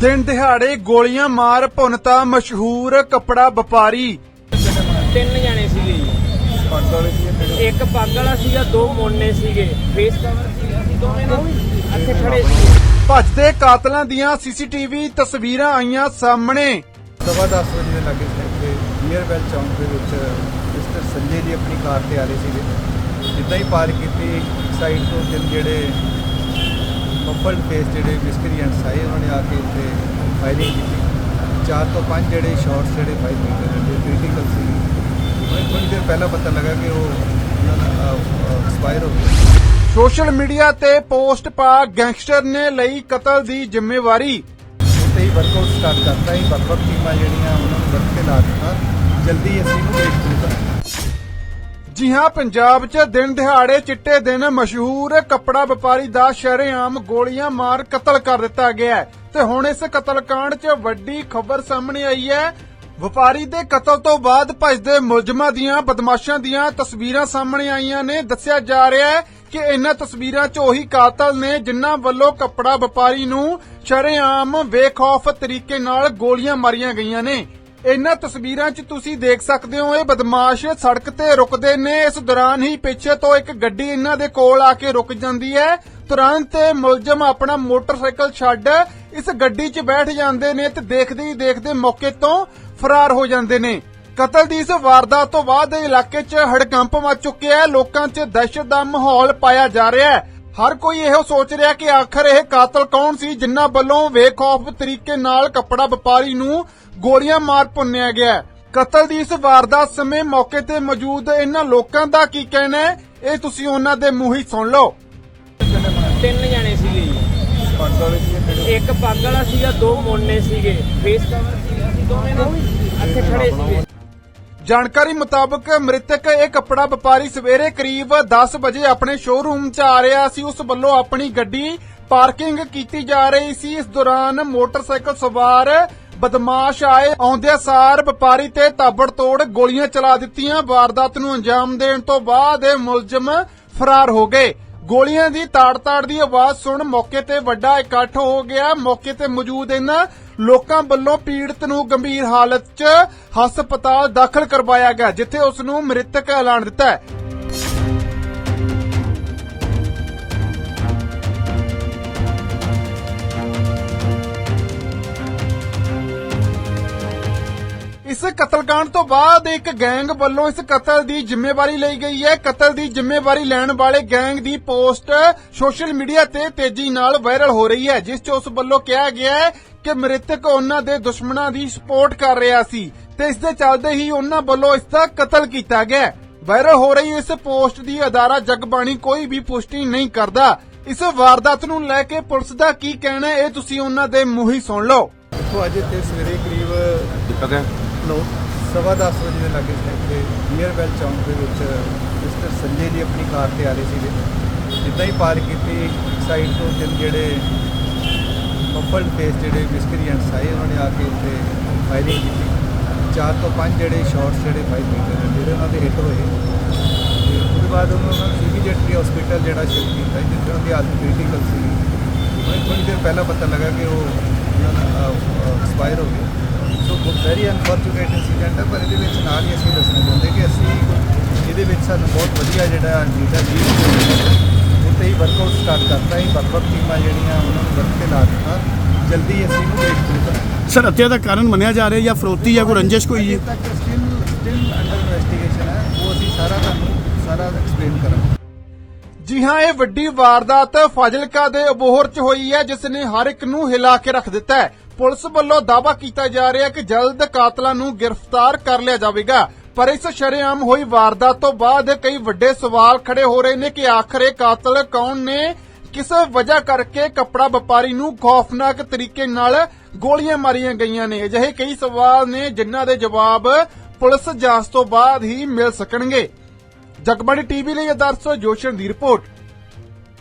ਦਿਨ ਦਿਹਾੜੇ ਗੋਲੀਆਂ ਮਾਰ ਭੁਨਤਾ ਮਸ਼ਹੂਰ ਕੱਪੜਾ ਵਪਾਰੀ। ਤਿੰਨ ਜਾਣੇ ਸੀਗੇ ਜੀ। ਇੱਕ ਪੱਗ ਵਾਲਾ ਸੀਗਾ ਦੋ ਮੋਨੇ ਸੀਗੇ। ਫੇਸ ਕਵਰ ਸੀਗਾ ਅਸੀਂ ਦੋਵੇਂ ਨਾ ਇੱਥੇ ਖੜੇ ਸੀ। ਭੱਜਦੇ ਕਾਤਲਾਂ ਦੀਆਂ ਸੀਸੀਟੀਵੀ ਤਸਵੀਰਾਂ ਆਈਆਂ ਸਾਹਮਣੇ। ਸਵਾ ਦਸ ਵਜੇ ਦੇ ਲੱਗੇ ਸੀ ਤੇ ਨੀਅਰਵੈਲ ਚੌਂਕ ਦੇ ਵਿੱਚ ਮਿਸਟਰ ਸੰਜੇ ਜੀ ਆਪਣੀ ਕਾਰ ਤੇ ਆ ਰਹੇ ਸੀਗੇ। ਜਿੱਦਾਂ ਹੀ ਪਾਰ ਕੀਤੀ ਸਾਈਡ ਤੋਂ ਜਿਹੜੇ ਮਫਲਡ ਫੇਸ ਜਿਹੜੇ ਮਿਸਕ੍ਰੀਐਂਟਸ ਆਏ ਉਹਨਾਂ ਨੇ ਆ ਕੇ ਉੱਥੇ ਫਾਇਰਿੰਗ ਕੀਤੀ। ਚਾਰ ਤੋਂ ਪੰਜ ਜਿਹੜੇ ਸ਼ਾਟਸ ਜਿਹੜੇ ਫਾਇਰ ਕੀਤੇ ਨੇ ਜੋ ਕ੍ਰਿਟੀਕਲ ਸੀ ਮੈਨੂੰ ਥੋੜੀ ਦੇਰ ਪਹਿਲਾਂ ਪਤਾ ਲੱਗਾ ਕਿ ਉਹ ਐਕਸਪਾਇਰ ਹੋ ਗਏ ਸੋਸ਼ਲ ਮੀਡੀਆ ਤੇ ਪੋਸਟ ਪਾ ਗੈਂਗਸਟਰ ਨੇ ਲਈ ਕਤਲ ਦੀ ਜ਼ਿੰਮੇਵਾਰੀ। ਉੱਤੇ ਹੀ ਵਰਕਆਊਟ ਸਟਾਰਟ ਕਰਤਾ ਹੀ ਵੱਖ-ਵੱਖ ਟੀਮਾਂ ਜਿਹੜੀਆਂ ਉਹਨਾਂ ਨੂੰ ਵਰਕ ਤੇ ਲਾ ਦਿੱਤਾ। ਜਲਦੀ ਅਸੀਂ ਇਹਨੂੰ ਬ੍ਰੇਕ ਕਰਾਂਗੇ ਜੀ ਹਾਂ ਪੰਜਾਬ 'ਚ ਦਿਨ ਦਿਹਾੜੇ, ਚਿੱਟੇ ਦਿਨ ਮਸ਼ਹੂਰ ਕੱਪੜਾ ਵਪਾਰੀ ਦਾ ਸ਼ਰੇਆਮ ਗੋਲੀਆਂ ਮਾਰ ਕਤਲ ਕਰ ਦਿੱਤਾ ਗਿਆ ਹੈ। ਤੇ ਹੁਣ ਇਸ ਕਤਲकांड 'ਚ ਵੱਡੀ ਖਬਰ ਸਾਹਮਣੇ ਆਈ ਹੈ। ਵਪਾਰੀ ਦੇ ਕਤਲ ਤੋਂ ਬਾਅਦ ਭਜਦੇ ਮੁਲਜ਼ਮਾਂ ਦੀਆਂ ਬਦਮਾਸ਼ਾਂ ਦੀਆਂ ਤਸਵੀਰਾਂ ਸਾਹਮਣੇ ਆਈਆਂ ਨੇ। ਦੱਸਿਆ ਜਾ ਰਿਹਾ ਹੈ ਕਿ ਇਹਨਾਂ ਤਸਵੀਰਾਂ 'ਚ ਉਹੀ ਕਾਤਲ ਨੇ ਜਿਨ੍ਹਾਂ ਵੱਲੋਂ ਕੱਪੜਾ ਵਪਾਰੀ ਨੂੰ ਸ਼ਰੇਆਮ ਬੇਖੌਫ ਤਰੀਕੇ ਨਾਲ ਗੋਲੀਆਂ ਮਾਰੀਆਂ ਗਈਆਂ ਨੇ। ਇਹਨਾਂ ਤਸਵੀਰਾਂ 'ਚ ਤੁਸੀਂ ਦੇਖ ਸਕਦੇ ਹੋ ਇਹ ਬਦਮਾਸ਼ ਸੜਕ ਤੇ ਰੁਕਦੇ ਨੇ। ਇਸ ਦੌਰਾਨ ਹੀ ਪਿੱਛੇ ਤੋਂ ਇੱਕ ਗੱਡੀ ਇਹਨਾਂ ਦੇ ਕੋਲ ਆ ਕੇ ਰੁਕ ਜਾਂਦੀ ਹੈ। ਤੁਰੰਤ ਮੁਲਜ਼ਮ ਆਪਣਾ ਮੋਟਰਸਾਈਕਲ ਛੱਡ ਇਸ ਗੱਡੀ 'ਚ ਬੈਠ ਜਾਂਦੇ ਨੇ ਤੇ ਦੇਖਦੇ ਹੀ ਦੇਖਦੇ ਮੌਕੇ ਤੋਂ ਫਰਾਰ ਹੋ ਜਾਂਦੇ ਨੇ। ਕਤਲ ਦੀ ਇਸ ਵਾਰਦਾਤ ਤੋਂ ਬਾਅਦ ਇਲਾਕੇ 'ਚ ਹੜਕੰਪ ਮਚ ਚੁੱਕਿਆ ਹੈ। ਲੋਕਾਂ 'ਚ ਦਹਿਸ਼ਤ ਦਾ ਮਾਹੌਲ ਪਾਇਆ ਜਾ ਰਿਹਾ ਹੈ। ਹਰ ਕੋਈ ਇਹੋ ਸੋਚ ਰਿਹਾ ਕਿ ਆਖਰ ਇਹ ਕਾਤਲ ਕੌਣ ਸੀ, ਜਿਨ੍ਹਾਂ ਵੱਲੋਂ ਬੇਖੌਫ ਤਰੀਕੇ ਨਾਲ ਕੱਪੜਾ ਵਪਾਰੀ ਨੂੰ ਗੋਲੀਆਂ ਮਾਰ ਭੁੰਨਿਆ ਗਿਆ ਕਤਲ ਦੀ ਇਸ ਵਾਰਦਾਤ ਸਮੇਂ ਮੌਕੇ ਤੇ ਮੌਜੂਦ ਇਹਨਾਂ ਲੋਕਾਂ ਦਾ ਕੀ ਕਹਿਣਾ ਹੈ? ਇਹ ਤੁਸੀਂ ਉਹਨਾਂ ਦੇ ਮੂੰਹ ਹੀ ਸੁਣ ਲਓ। ਤਿੰਨ ਜਣੇ ਸੀਗੇ ਜੀ। ਸੀ ਇੱਕ ਪੱਗ ਵਾਲਾ ਸੀਗਾ, ਦੋ ਮੋਨੇ ਸੀਗੇ। ਫੇਸ ਕਵਰ ਸੀਗਾ, ਅਸੀਂ ਦੋਵੇਂ ਨਾ ਇੱਥੇ ਖੜੇ ਸੀਗੇ। ਜਾਣਕਾਰੀ ਮੁਤਾਬਕ ਮ੍ਰਿਤਕ ਇਹ ਕੱਪੜਾ ਵਪਾਰੀ ਸਵੇਰੇ ਕਰੀਬ 10 ਵਜੇ ਆਪਣੇ ਸ਼ੋਰੂਮ 'ਚ ਆ ਰਿਹਾ ਸੀ। ਉਸ ਵੱਲੋਂ ਆਪਣੀ ਗੱਡੀ ਪਾਰਕਿੰਗ ਕੀਤੀ ਜਾ ਰਹੀ ਸੀ। ਇਸ ਦੌਰਾਨ ਮੋਟਰਸਾਈਕਲ ਸਵਾਰ ਬਦਮਾਸ਼ ਆਏ। ਆਉਂਦਿਆਂ ਸਾਰ ਵਪਾਰੀ ਤੇ ਤਾਬੜਤੋੜ ਗੋਲੀਆਂ ਚਲਾ ਦਿੱਤੀਆਂ। ਵਾਰਦਾਤ ਨੂੰ ਅੰਜਾਮ ਦੇਣ ਤੋਂ ਬਾਅਦ ਇਹ ਮੁਲਜ਼ਮ ਫਰਾਰ ਹੋ ਗਏ। ਗੋਲੀਆਂ ਦੀ ਤਾੜ-ਤਾੜ ਦੀ ਆਵਾਜ਼ ਸੁਣ ਮੌਕੇ ਤੇ ਵੱਡਾ ਇਕੱਠ ਹੋ ਗਿਆ। ਮੌਕੇ ਤੇ ਮੌਜੂਦ ਇਹਨਾਂ ਲੋਕਾਂ ਵੱਲੋਂ ਪੀੜਤ ਨੂੰ ਗੰਭੀਰ ਹਾਲਤ 'ਚ ਹਸਪਤਾਲ ਦਾਖਲ ਕਰਵਾਇਆ ਗਿਆ, ਜਿੱਥੇ ਉਸ ਨੂੰ ਮ੍ਰਿਤਕ ਐਲਾਨ ਦਿੱਤਾ ਹੈ। ਇਸ ਕਤਲकांड ਤੋਂ ਬਾਅਦ ਇੱਕ ਗੈਂਗ ਵੱਲੋਂ ਇਸ ਕਤਲ ਦੀ ਜ਼ਿੰਮੇਵਾਰੀ ਲਈ ਗਈ ਹੈ। ਕਤਲ ਦੀ ਜ਼ਿੰਮੇਵਾਰੀ ਲੈਣ ਵਾਲੇ ਗੈਂਗ ਦੀ ਪੋਸਟ ਸੋਸ਼ਲ ਮੀਡੀਆ ਤੇ ਤੇਜ਼ੀ ਨਾਲ ਵਾਇਰਲ ਹੋ ਰਹੀ ਹੈ ਜਿਸ 'ਚ ਉਸ ਵੱਲੋਂ ਕਿਹਾ ਗਿਆ ਹੈ ਕਿ ਮ੍ਰਿਤਕ ਉਹਨਾਂ ਦੇ ਦੁਸ਼ਮਣਾਂ ਦੀ ਸਪੋਰਟ ਕਰ ਰਿਹਾ ਸੀ ਤੇ ਇਸ ਦੇ ਚੱਲਦੇ ਹੀ ਉਹਨਾਂ ਵੱਲੋਂ ਇਸ ਦਾ ਕਤਲ ਕੀਤਾ ਗਿਆ। ਵਾਇਰਲ ਹੋ ਰਹੀ ਇਸ ਪੋਸਟ ਦੀ ਅਦਾਰਾ ਜਗਬਾਣੀ ਕੋਈ ਵੀ ਪੁਸ਼ਟੀ ਨਹੀਂ ਕਰਦਾ। ਇਸ ਵਾਰਦਾਤ ਨੂੰ ਲੈ ਕੇ ਪੁਲਿਸ ਦਾ ਕੀ ਕਹਿਣਾ ਹੈ ਇਹ ਤੁਸੀਂ ਉਹਨਾਂ ਦੇ ਮੂੰਹ ਹੀ ਸੁਣ ਲਓ। ਦੇਖੋ ਅੱਜ ਤੇ ਸਵੇਰੇ ਕਰੀਬ ਨੋ ਸਵਾ ਦਸ ਵਜੇ ਦੇ ਲੱਗੇ ਇੱਥੇ ਤੇ ਨੀਅਰਵੈਲ ਚੌਂਕ ਦੇ ਵਿੱਚ ਮਿਸਟਰ ਸੰਜੇ ਜੀ ਆਪਣੀ ਕਾਰ ਤੇ ਆ ਰਹੇ ਸੀਗੇ। ਜਿੱਦਾਂ ਹੀ ਪਾਰ ਕੀਤੀ ਸਾਈਡ ਤੋਂ ਤਿੰਨ ਜਿਹੜੇ ਮਫਲਡ ਫੇਸ ਜਿਹੜੇ ਮਿਸਕ੍ਰੀਐਂਟਸ ਆਏ ਉਹਨਾਂ ਨੇ ਆ ਕੇ ਉੱਥੇ ਫਾਇਰਿੰਗ ਕੀਤੀ। ਚਾਰ ਤੋਂ ਪੰਜ ਜਿਹੜੇ ਸ਼ਾਟਸ ਜਿਹੜੇ ਫਾਇਰ ਕੀਤੇ ਜਿਹੜੇ ਉਹਨਾਂ ਦੇ ਹਿੱਟ ਹੋਏ। ਤੇ ਉਹਦੇ ਬਾਅਦ ਉਹਨਾਂ ਨੂੰ ਇਮੀਡੀਏਟਲੀ ਹਸਪੀਟਲ ਜਿਹੜਾ ਸ਼ਿਫਟ ਕੀਤਾ, ਜਿੱਥੇ ਉਹਨਾਂ ਦੀ ਹਾਲਤ ਕ੍ਰਿਟੀਕਲ ਸੀ ਮੈਨੂੰ ਥੋੜੀ ਦੇਰ ਪਹਿਲਾਂ ਪਤਾ ਲੱਗਾ ਕਿ ਉਹ ਐਕਸਪਾਇਰ ਹੋ ਗਿਆ। ਵੈਰੀ ਅਨਫੋਰਚੂਨੇਟ ਇਨਸੀਡੈਂਟ ਹੈ ਪਰ ਇਹਦੇ ਵਿੱਚ ਨਾਲ ਹੀ ਅਸੀਂ ਦੱਸਣਾ ਚਾਹੁੰਦੇ ਕਿ ਅਸੀਂ ਇਹਦੇ ਵਿੱਚ ਸਾਨੂੰ ਬਹੁਤ ਵਧੀਆ ਜਿਹੜਾ ਲੀਡਰ ਜੀ ਉੱਤੇ ਹੀ ਵਰਕਆਊਟ ਸਟਾਰਟ ਕਰਤਾ ਹੀ ਵੱਖ-ਵੱਖ ਟੀਮਾਂ ਜਿਹੜੀਆਂ ਉਹਨਾਂ ਨੂੰ ਵਰਕ ਤੇ ਲਾ ਦਿੱਤਾ। ਜਲਦੀ ਅਸੀਂ ਇਹਨੂੰ ਬ੍ਰੇਕ ਕਰਾਂਗੇ ਸਰ ਹੱਤਿਆ ਦਾ ਕਾਰਨ ਮੰਨਿਆ ਜਾ ਰਿਹਾ ਜਾਂ ਫਰੋਤੀ ਜਾਂ ਕੋਈ ਰੰਜਿਸ਼ ਕੋਈ ਅਜੇ ਜੀ? ਤੱਕ ਸਟਿਲ ਸਟਿਲ ਅੰਡਰ ਇਨਵੈਸਟੀਗੇਸ਼ਨ ਹੈ। ਉਹ ਅਸੀਂ ਸਾਰਾ ਤੁਹਾਨੂੰ ਸਾਰਾ ਐਕਸਪਲੇਨ ਕਰਾਂਗੇ। ਜੀ ਹਾਂ ਇਹ ਵੱਡੀ ਵਾਰਦਾਤ ਫਾਜ਼ਿਲਕਾ ਦੇ ਅਬੋਹਰ ਚ ਹੋਈ ਹੈ ਜਿਸ ਨੇ ਹਰ ਇੱਕ ਨੂੰ ਹਿਲਾ ਕੇ ਰੱਖ ਦਿੱਤਾ ਹੈ। ਪੁਲਿਸ ਵੱਲੋਂ ਦਾਅਵਾ ਕੀਤਾ ਜਾ ਰਿਹਾ ਕਿ ਜਲਦ ਕਾਤਲਾਂ ਨੂੰ ਗ੍ਰਿਫਤਾਰ ਕਰ ਲਿਆ ਜਾਵੇਗਾ। ਪਰ ਇਸ ਸ਼ਰੇਆਮ ਹੋਈ ਵਾਰਦਾਤ ਤੋਂ ਬਾਅਦ ਕਈ ਵੱਡੇ ਸਵਾਲ ਖੜੇ ਹੋ ਰਹੇ ਨੇ ਕਿ ਆਖਰ ਕਾਤਲ ਕੌਣ ਨੇ? ਕਿਸ ਵਜ੍ਹਾ ਕਰਕੇ ਕੱਪੜਾ ਵਪਾਰੀ ਨੂੰ ਖੌਫਨਾਕ ਤਰੀਕੇ ਨਾਲ ਗੋਲੀਆਂ ਮਾਰੀਆਂ ਗਈਆਂ ਨੇ? ਅਜਿਹੇ ਕਈ ਸਵਾਲ ਨੇ ਜਿਨ੍ਹਾਂ ਦੇ ਜਵਾਬ ਪੁਲਿਸ ਜਾਂਚ ਤੋਂ ਬਾਅਦ ਹੀ ਮਿਲ ਸਕਣਗੇ। ਜਗਬਾਣੀ ਟੀਵੀ ਲਈ ਅਦਰਸ ਜੋਸ਼ਨ ਦੀ ਰਿਪੋਰਟ।